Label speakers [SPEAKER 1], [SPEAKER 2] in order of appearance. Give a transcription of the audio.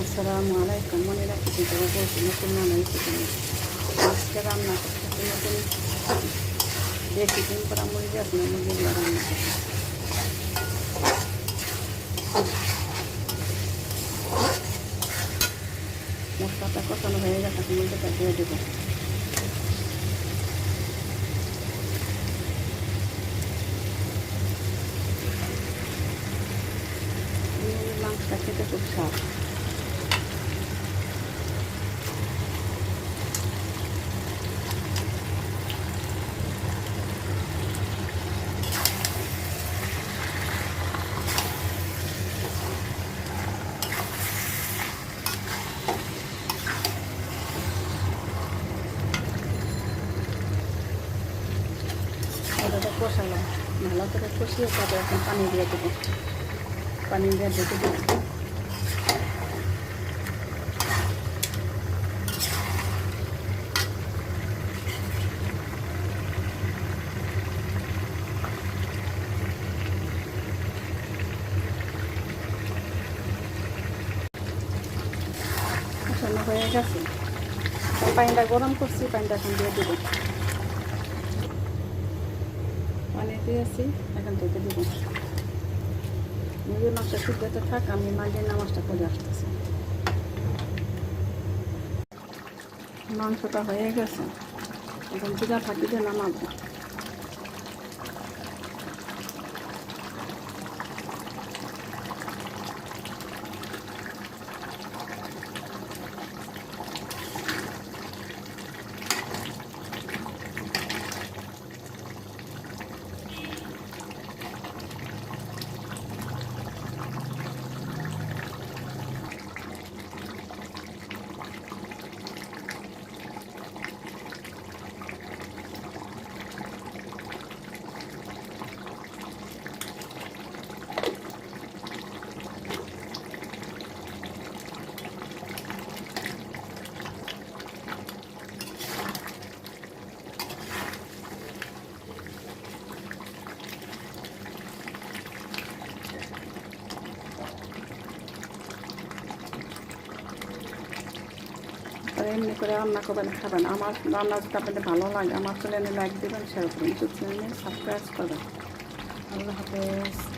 [SPEAKER 1] আসসালামু আলাইকুম। মনে রাখছি তবে বলছি নতুন চিকেন আজকে রান্না করতেছি নতুন দেশি ডিম করা মুরগি আছে না মুরগিগুলো রান্না মশলাটা কষানো হয়ে গেছে মুরগিটা দিয়ে দেবো। মাংসটা খেতে খুব স্বাদ। কষালাম ভালো করে কষিয়ে তারপরে এখন পানি দিয়ে দেবো। পানি দিয়ে ঢেকে দেবো। হয়ে গেছে। পানিটা গরম করছি, পানিটা এখন দিয়ে দেবো। পানি আছি, এখন থেকে দেব মুরগির মাছটা শুকোতে থাক, আমি মাঝের নামাজটা করে আসতেছি। মাংসটা হয়ে গেছে। এখন জিরা দিয়ে নামাবো। এমনি করে রান্না করবেন, খাবেন। আমার রান্না যদি আপনাদের ভালো লাগে, আমার চ্যানেলে লাইক দেবেন শেয়ার করবেন ইউটিউব চ্যানেলে সাবস্ক্রাইব করবেন। আল্লাহ হাফেজ।